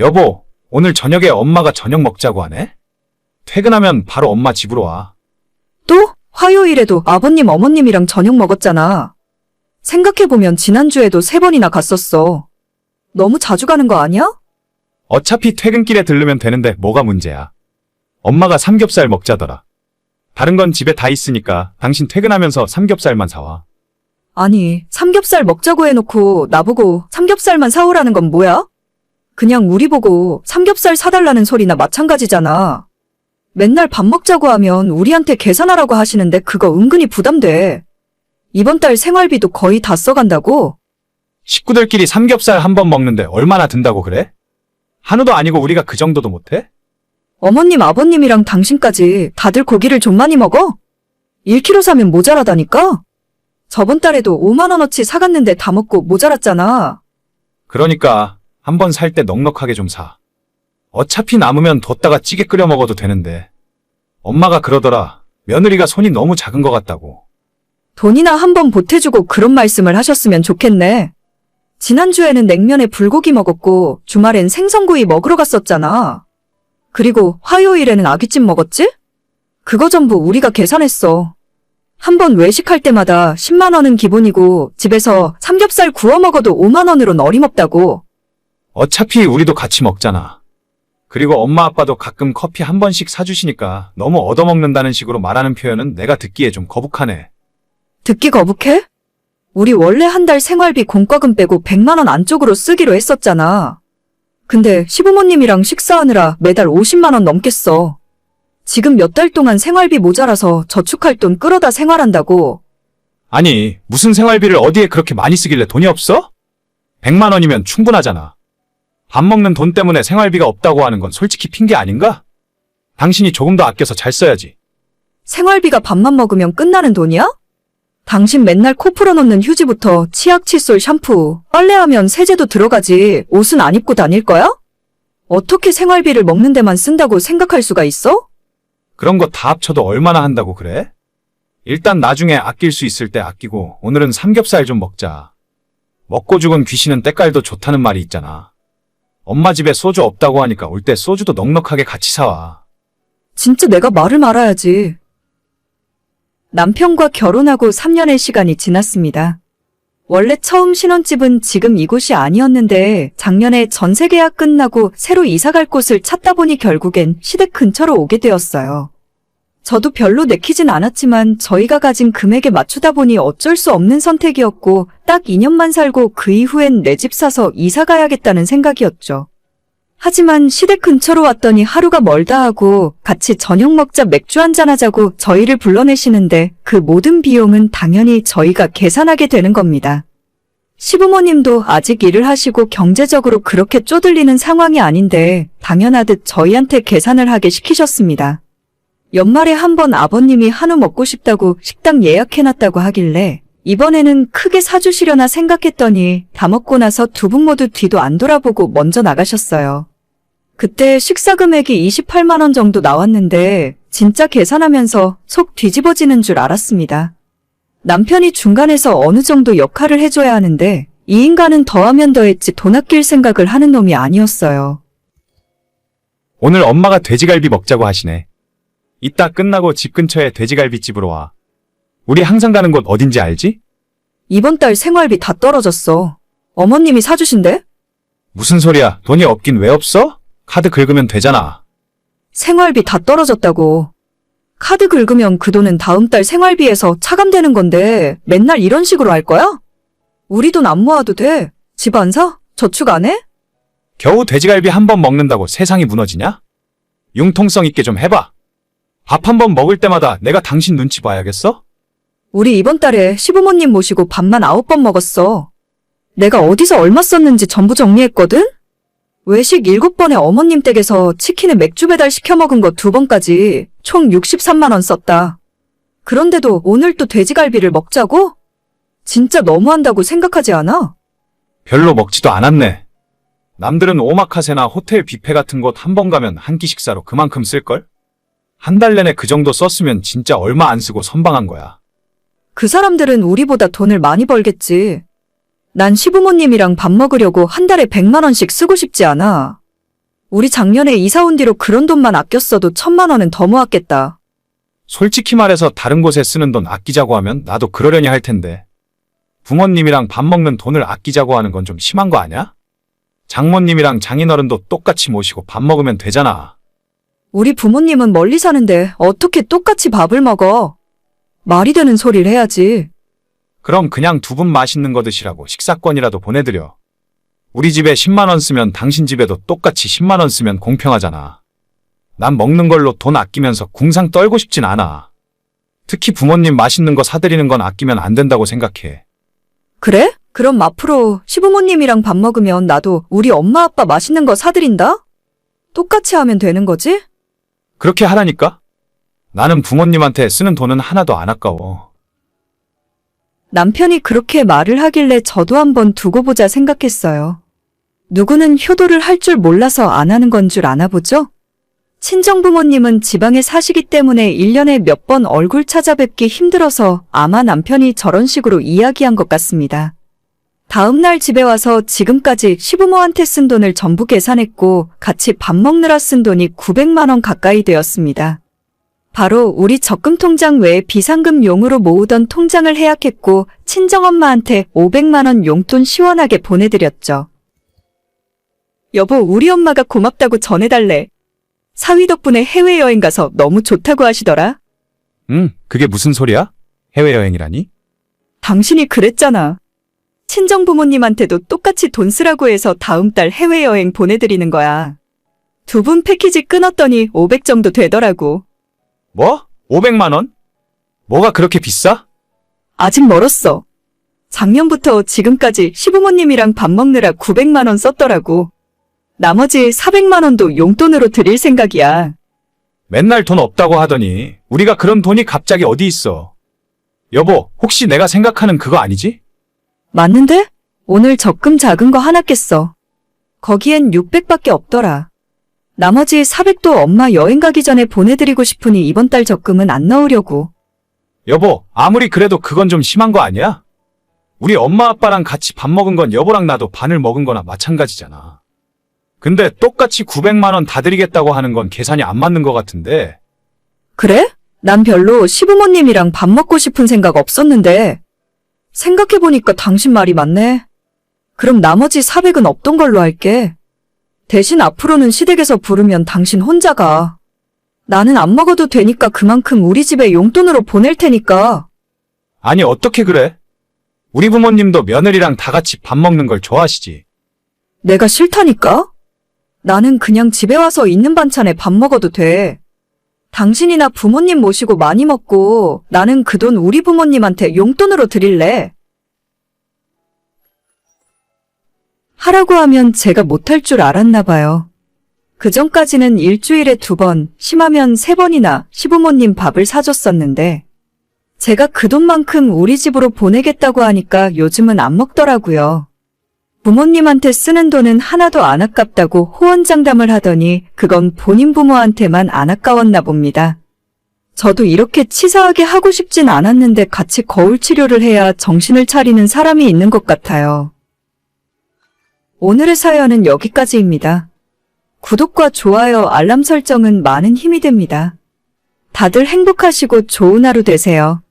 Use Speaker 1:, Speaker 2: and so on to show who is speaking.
Speaker 1: 여보, 오늘 저녁에 엄마가 저녁 먹자고 하네? 퇴근하면 바로 엄마 집으로 와.
Speaker 2: 또? 화요일에도 아버님 어머님이랑 저녁 먹었잖아. 생각해보면 지난주에도 세 번이나 갔었어. 너무 자주 가는 거 아니야?
Speaker 1: 어차피 퇴근길에 들르면 되는데 뭐가 문제야. 엄마가 삼겹살 먹자더라. 다른 건 집에 다 있으니까 당신 퇴근하면서 삼겹살만 사와.
Speaker 2: 아니, 삼겹살 먹자고 해놓고 나보고 삼겹살만 사오라는 건 뭐야? 그냥 우리 보고 삼겹살 사달라는 소리나 마찬가지잖아. 맨날 밥 먹자고 하면 우리한테 계산하라고 하시는데 그거 은근히 부담돼. 이번 달 생활비도 거의 다 써간다고?
Speaker 1: 식구들끼리 삼겹살 한 번 먹는데 얼마나 든다고 그래? 한우도 아니고 우리가 그 정도도 못해?
Speaker 2: 어머님, 아버님이랑 당신까지 다들 고기를 좀 많이 먹어? 1kg 사면 모자라다니까? 저번 달에도 5만원어치 사갔는데 다 먹고 모자랐잖아.
Speaker 1: 그러니까 한 번 살 때 넉넉하게 좀 사. 어차피 남으면 뒀다가 찌개 끓여 먹어도 되는데. 엄마가 그러더라. 며느리가 손이 너무 작은 것 같다고.
Speaker 2: 돈이나 한번 보태주고 그런 말씀을 하셨으면 좋겠네. 지난주에는 냉면에 불고기 먹었고 주말엔 생선구이 먹으러 갔었잖아. 그리고 화요일에는 아귀찜 먹었지? 그거 전부 우리가 계산했어. 한 번 외식할 때마다 10만 원은 기본이고 집에서 삼겹살 구워 먹어도 5만 원으론 어림없다고.
Speaker 1: 어차피 우리도 같이 먹잖아. 그리고 엄마 아빠도 가끔 커피 한 번씩 사주시니까 너무 얻어먹는다는 식으로 말하는 표현은 내가 듣기에 좀 거북하네.
Speaker 2: 듣기 거북해? 우리 원래 한 달 생활비 공과금 빼고 100만 원 안쪽으로 쓰기로 했었잖아. 근데 시부모님이랑 식사하느라 매달 50만 원 넘게 써. 지금 몇 달 동안 생활비 모자라서 저축할 돈 끌어다 생활한다고.
Speaker 1: 아니, 무슨 생활비를 어디에 그렇게 많이 쓰길래 돈이 없어? 100만 원이면 충분하잖아. 밥 먹는 돈 때문에 생활비가 없다고 하는 건 솔직히 핑계 아닌가? 당신이 조금 더 아껴서 잘 써야지.
Speaker 2: 생활비가 밥만 먹으면 끝나는 돈이야? 당신 맨날 코 풀어놓는 휴지부터 치약, 칫솔, 샴푸, 빨래하면 세제도 들어가지 옷은 안 입고 다닐 거야? 어떻게 생활비를 먹는 데만 쓴다고 생각할 수가 있어?
Speaker 1: 그런 거 다 합쳐도 얼마나 한다고 그래? 일단 나중에 아낄 수 있을 때 아끼고 오늘은 삼겹살 좀 먹자. 먹고 죽은 귀신은 때깔도 좋다는 말이 있잖아. 엄마 집에 소주 없다고 하니까 올 때 소주도 넉넉하게 같이 사와.
Speaker 2: 진짜 내가 말을 말아야지. 남편과 결혼하고 3년의 시간이 지났습니다. 원래 처음 신혼집은 지금 이곳이 아니었는데 작년에 전세 계약 끝나고 새로 이사 갈 곳을 찾다 보니 결국엔 시댁 근처로 오게 되었어요. 저도 별로 내키진 않았지만 저희가 가진 금액에 맞추다 보니 어쩔 수 없는 선택이었고 딱 2년만 살고 그 이후엔 내 집 사서 이사 가야겠다는 생각이었죠. 하지만 시댁 근처로 왔더니 하루가 멀다 하고 같이 저녁 먹자 맥주 한잔 하자고 저희를 불러내시는데 그 모든 비용은 당연히 저희가 계산하게 되는 겁니다. 시부모님도 아직 일을 하시고 경제적으로 그렇게 쪼들리는 상황이 아닌데 당연하듯 저희한테 계산을 하게 시키셨습니다. 연말에 한번 아버님이 한우 먹고 싶다고 식당 예약해놨다고 하길래 이번에는 크게 사주시려나 생각했더니 다 먹고 나서 두 분 모두 뒤도 안 돌아보고 먼저 나가셨어요. 그때 식사 금액이 28만원 정도 나왔는데 진짜 계산하면서 속 뒤집어지는 줄 알았습니다. 남편이 중간에서 어느 정도 역할을 해줘야 하는데 이 인간은 더하면 더했지 돈 아낄 생각을 하는 놈이 아니었어요.
Speaker 1: 오늘 엄마가 돼지갈비 먹자고 하시네. 이따 끝나고 집 근처에 돼지갈비집으로 와. 우리 항상 가는 곳 어딘지 알지?
Speaker 2: 이번 달 생활비 다 떨어졌어. 어머님이 사주신대?
Speaker 1: 무슨 소리야? 돈이 없긴 왜 없어? 카드 긁으면 되잖아.
Speaker 2: 생활비 다 떨어졌다고. 카드 긁으면 그 돈은 다음 달 생활비에서 차감되는 건데 맨날 이런 식으로 할 거야? 우리 돈 안 모아도 돼. 집 안 사? 저축 안 해?
Speaker 1: 겨우 돼지갈비 한 번 먹는다고 세상이 무너지냐? 융통성 있게 좀 해봐. 밥 한 번 먹을 때마다 내가 당신 눈치 봐야겠어?
Speaker 2: 우리 이번 달에 시부모님 모시고 밥만 아홉 번 먹었어. 내가 어디서 얼마 썼는지 전부 정리했거든? 외식 일곱 번에 어머님 댁에서 치킨에 맥주 배달 시켜 먹은 거 두 번까지 총 63만원 썼다. 그런데도 오늘 또 돼지갈비를 먹자고? 진짜 너무한다고 생각하지 않아?
Speaker 1: 별로 먹지도 않았네. 남들은 오마카세나 호텔 뷔페 같은 곳 한 번 가면 한 끼 식사로 그만큼 쓸걸? 한 달 내내 그 정도 썼으면 진짜 얼마 안 쓰고 선방한 거야.
Speaker 2: 그 사람들은 우리보다 돈을 많이 벌겠지. 난 시부모님이랑 밥 먹으려고 한 달에 100만 원씩 쓰고 싶지 않아. 우리 작년에 이사 온 뒤로 그런 돈만 아꼈어도 천만 원은 더 모았겠다.
Speaker 1: 솔직히 말해서 다른 곳에 쓰는 돈 아끼자고 하면 나도 그러려니 할 텐데. 부모님이랑 밥 먹는 돈을 아끼자고 하는 건 좀 심한 거 아니야? 장모님이랑 장인어른도 똑같이 모시고 밥 먹으면 되잖아.
Speaker 2: 우리 부모님은 멀리 사는데 어떻게 똑같이 밥을 먹어? 말이 되는 소리를 해야지.
Speaker 1: 그럼 그냥 두 분 맛있는 거 드시라고 식사권이라도 보내드려. 우리 집에 10만원 쓰면 당신 집에도 똑같이 10만원 쓰면 공평하잖아. 난 먹는 걸로 돈 아끼면서 궁상 떨고 싶진 않아. 특히 부모님 맛있는 거 사드리는 건 아끼면 안 된다고 생각해.
Speaker 2: 그래? 그럼 앞으로 시부모님이랑 밥 먹으면 나도 우리 엄마 아빠 맛있는 거 사드린다? 똑같이 하면 되는 거지?
Speaker 1: 그렇게 하라니까? 나는 부모님한테 쓰는 돈은 하나도 안 아까워.
Speaker 2: 남편이 그렇게 말을 하길래 저도 한번 두고 보자 생각했어요. 누구는 효도를 할 줄 몰라서 안 하는 건 줄 아나 보죠? 친정부모님은 지방에 사시기 때문에 1년에 몇 번 얼굴 찾아뵙기 힘들어서 아마 남편이 저런 식으로 이야기한 것 같습니다. 다음날 집에 와서 지금까지 시부모한테 쓴 돈을 전부 계산했고 같이 밥 먹느라 쓴 돈이 900만원 가까이 되었습니다. 바로 우리 적금 통장 외에 비상금용으로 모으던 통장을 해약했고 친정엄마한테 500만원 용돈 시원하게 보내드렸죠. 여보, 우리 엄마가 고맙다고 전해달래. 사위 덕분에 해외여행 가서 너무 좋다고 하시더라.
Speaker 1: 응, 그게 무슨 소리야? 해외여행이라니?
Speaker 2: 당신이 그랬잖아. 친정 부모님한테도 똑같이 돈 쓰라고 해서 다음 달 해외여행 보내드리는 거야. 두 분 패키지 끊었더니 500 정도 되더라고.
Speaker 1: 뭐? 500만 원? 뭐가 그렇게 비싸?
Speaker 2: 아직 멀었어. 작년부터 지금까지 시부모님이랑 밥 먹느라 900만 원 썼더라고. 나머지 400만 원도 용돈으로 드릴 생각이야.
Speaker 1: 맨날 돈 없다고 하더니 우리가 그런 돈이 갑자기 어디 있어? 여보, 혹시 내가 생각하는 그거 아니지?
Speaker 2: 맞는데? 오늘 적금 작은 거 하나 깼어. 거기엔 600밖에 없더라. 나머지 400도 엄마 여행 가기 전에 보내드리고 싶으니 이번 달 적금은 안 넣으려고.
Speaker 1: 여보, 아무리 그래도 그건 좀 심한 거 아니야? 우리 엄마 아빠랑 같이 밥 먹은 건 여보랑 나도 반을 먹은 거나 마찬가지잖아. 근데 똑같이 900만 원 다 드리겠다고 하는 건 계산이 안 맞는 것 같은데.
Speaker 2: 그래? 난 별로 시부모님이랑 밥 먹고 싶은 생각 없었는데. 생각해보니까 당신 말이 맞네. 그럼 나머지 400은 없던 걸로 할게. 대신 앞으로는 시댁에서 부르면 당신 혼자 가. 나는 안 먹어도 되니까 그만큼 우리 집에 용돈으로 보낼 테니까.
Speaker 1: 아니, 어떻게 그래? 우리 부모님도 며느리랑 다 같이 밥 먹는 걸 좋아하시지.
Speaker 2: 내가 싫다니까? 나는 그냥 집에 와서 있는 반찬에 밥 먹어도 돼. 당신이나 부모님 모시고 많이 먹고 나는 그 돈 우리 부모님한테 용돈으로 드릴래. 하라고 하면 제가 못할 줄 알았나 봐요. 그 전까지는 일주일에 두 번, 심하면 세 번이나 시부모님 밥을 사줬었는데, 제가 그 돈만큼 우리 집으로 보내겠다고 하니까 요즘은 안 먹더라고요. 부모님한테 쓰는 돈은 하나도 안 아깝다고 호언장담을 하더니 그건 본인 부모한테만 안 아까웠나 봅니다. 저도 이렇게 치사하게 하고 싶진 않았는데 같이 거울 치료를 해야 정신을 차리는 사람이 있는 것 같아요. 오늘의 사연은 여기까지입니다. 구독과 좋아요, 알람 설정은 많은 힘이 됩니다. 다들 행복하시고 좋은 하루 되세요.